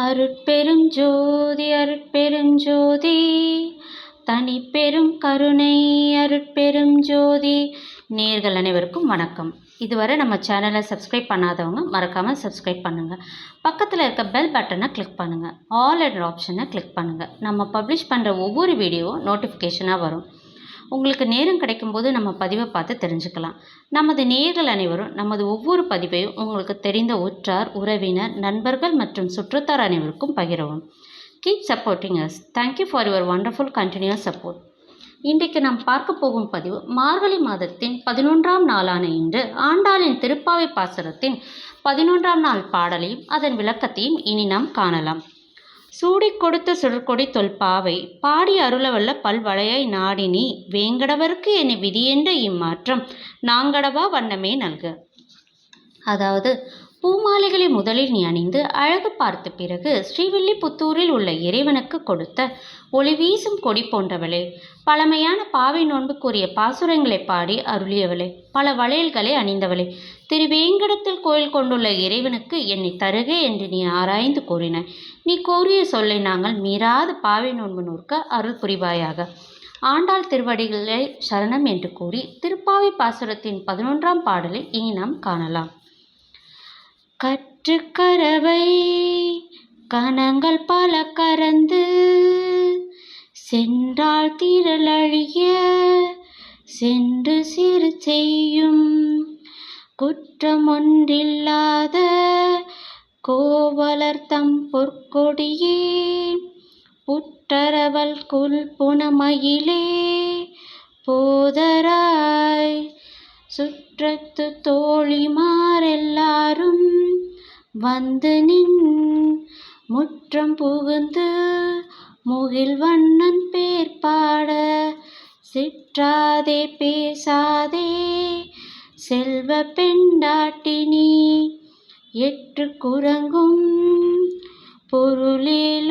அருட்பெருஞ்சோதி அருட்பெருஞ்சோதி. தனி பெரும் கருணை அருட்பெரும் ஜோதி நேர்கள் அனைவருக்கும் வணக்கம். இதுவரை நம்ம சேனலை சப்ஸ்கிரைப் பண்ணாதவங்க மறக்காமல் சப்ஸ்கிரைப் பண்ணுங்கள் பக்கத்தில் இருக்க பெல் பட்டனை கிளிக் பண்ணுங்கள் ஆல் என்ற ஆப்ஷனை கிளிக் பண்ணுங்கள் நம்ம பப்ளிஷ் பண்ணுற ஒவ்வொரு வீடியோவும் நோட்டிஃபிகேஷனாக வரும். உங்களுக்கு நேரம் கிடைக்கும்போது நம்ம பதிவை பார்த்து தெரிஞ்சுக்கலாம். நமது நேர்கள் அனைவரும் நமது ஒவ்வொரு பதிவையும் உங்களுக்கு தெரிந்த உற்றார் உறவினர் நண்பர்கள் மற்றும் சுற்றத்தார் அனைவருக்கும் பகிரவும். Keep supporting us thank you for your wonderful continuous support இன்றைக்கு நாம் பார்க்க போகும் பதிவு மார்கழி மாதத்தின் பதினொன்றாம் நாளான இன்று ஆண்டாளின் திருப்பாவை பாசுரத்தின் பதினொன்றாம் நாள் பாடலையும் அதன் விளக்கத்தையும் இனி நாம் காணலாம். சூடிக் கொடுத்த சுடற்கொடி தொல்பாவை பாடி அருளவல்ல பல்வளையாய் நாடினி வேங்கடவர்க்கு என்னை விதியென்ற இம்மாற்றம். நாங்கடவா வண்ணமே நல்க. அதாவது பூமாலைகளை முதலில் நீ அணிந்து அழகு பார்த்த பிறகு ஸ்ரீவில்லிபுத்தூரில் உள்ள இறைவனுக்கு கொடுத்த ஒளி வீசும் கொடி போன்றவளே பழமையான பாவை நோன்புக்குரிய பாசுரங்களை பாடி அருளியவளே பல வளையல்களை அணிந்தவளே திருவேங்கடத்தில் கோயில் கொண்டுள்ள இறைவனுக்கு என்னை தருக என்று நீ ஆராய்ந்து கூறினாய் நீ கூறிய சொல்லை நாங்கள் மீறாத பாவை நோன்பு நூற்க அருள் புரிவாயாக. ஆண்டாள் திருவடிகளை சரணம் என்று கூறி திருப்பாவை பாசுரத்தின் பதினொன்றாம் பாடலை இனி நாம் காணலாம். கற்றுக்கரவை கணங்கள் பல கறந்து சென்றால் திரளழிய சென்று சிறு செய்யும். குற்றம் ஒன்றில்லாத கோவலர் தம் பொற்கொடியே. புற்றரவல் குல் புனமயிலே. போதராய் சுற்றத்து தோழிமாரெல்லாரும் வந்து நின் முற்றம் புகுந்து முகில் வண்ணன் பேர் பாட சிற்றாதே பேசாதே செல்வ பெண்டாட்டினி எற்று குரங்கும் பொருளிலோரெம்பாவாய்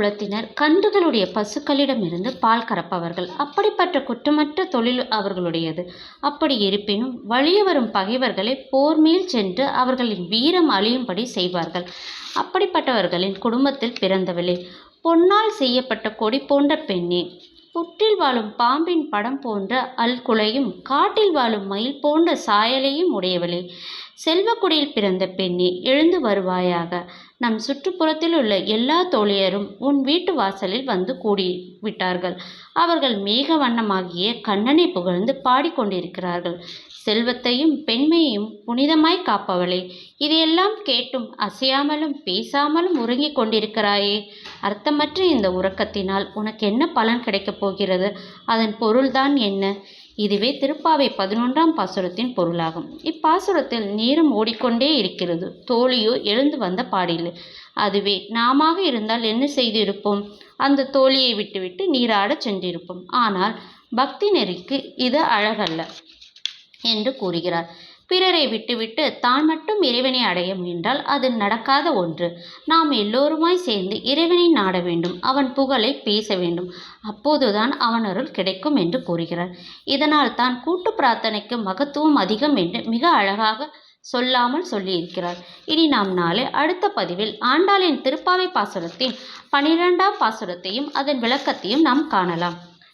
குலத்தினர் கன்றுகளுடைய பசுக்களிடமிருந்து பால் கறப்பவர்கள். அப்படிப்பட்ட குற்றமற்ற தொழில் அவர்களுடையது. அப்படி இருப்பினும் வழிய வரும் பகைவர்களை போர் மேல் சென்று அவர்களின் வீரம் அழியும்படி செய்வார்கள். அப்படிப்பட்டவர்களின் குடும்பத்தில் பிறந்தவளே பொன்னால் செய்யப்பட்ட கொடி போன்ற பெண்ணே புற்றில் வாழும் பாம்பின் படம் போன்ற அல்குலையும் காட்டில் வாழும் மயில் போன்ற சாயலையும் உடையவளே செல்வக்குடியில் பிறந்த பெண்ணே எழுந்து வருவாயாக. நம் சுற்றுப்புறத்தில் உள்ள எல்லா தோழியரும் உன் வீட்டு வாசலில் வந்து கூடி விட்டார்கள் அவர்கள் மேக வண்ணமாகிய கண்ணனை புகழ்ந்து பாடிக்கொண்டிருக்கிறார்கள். செல்வத்தையும் பெண்மையையும் புனிதமாய் காப்பவளே இதையெல்லாம் கேட்டும் அசையாமலும் பேசாமலும் உறங்கிக் கொண்டிருக்கிறாயே. அர்த்தமற்ற இந்த உறக்கத்தினால் உனக்கு என்ன பலன் கிடைக்கப் போகிறது? அதன் பொருள்தான் என்ன? இதுவே திருப்பாவை பதினொன்றாம் பாசுரத்தின் பொருளாகும். இப்பாசுரத்தில் நீரும் ஓடிக்கொண்டே இருக்கிறது. தோழியோ எழுந்து வந்த பாடில்லை. அதுவே நாம இருந்தால் என்ன செய்திருப்போம்? அந்த தோழியை விட்டுவிட்டு நீராடச் சென்றிருப்போம். ஆனால் பக்தி நெறிக்கு இது அழகல்ல என்று கூறுகிறார். பிறரை விட்டுவிட்டு தான் மட்டும் இறைவனை அடைய முயன்றால் அது நடக்காத ஒன்று. நாம் எல்லோருமாய் சேர்ந்து இறைவனை நாட வேண்டும். அவன் புகழை பேச வேண்டும். அப்போதுதான் அவன் அருள் கிடைக்கும் என்று கூறுகிறார். இதனால் தான் கூட்டு பிரார்த்தனைக்கு மகத்துவம் அதிகம் என்று மிக அழகாக சொல்லாமல் சொல்லியிருக்கிறார். இனி நாம் நாளை அடுத்த பதிவில் ஆண்டாளின் திருப்பாவை பாசுரத்தின் பனிரெண்டாம் பாசுரத்தையும் அதன் விளக்கத்தையும் நாம் காணலாம்.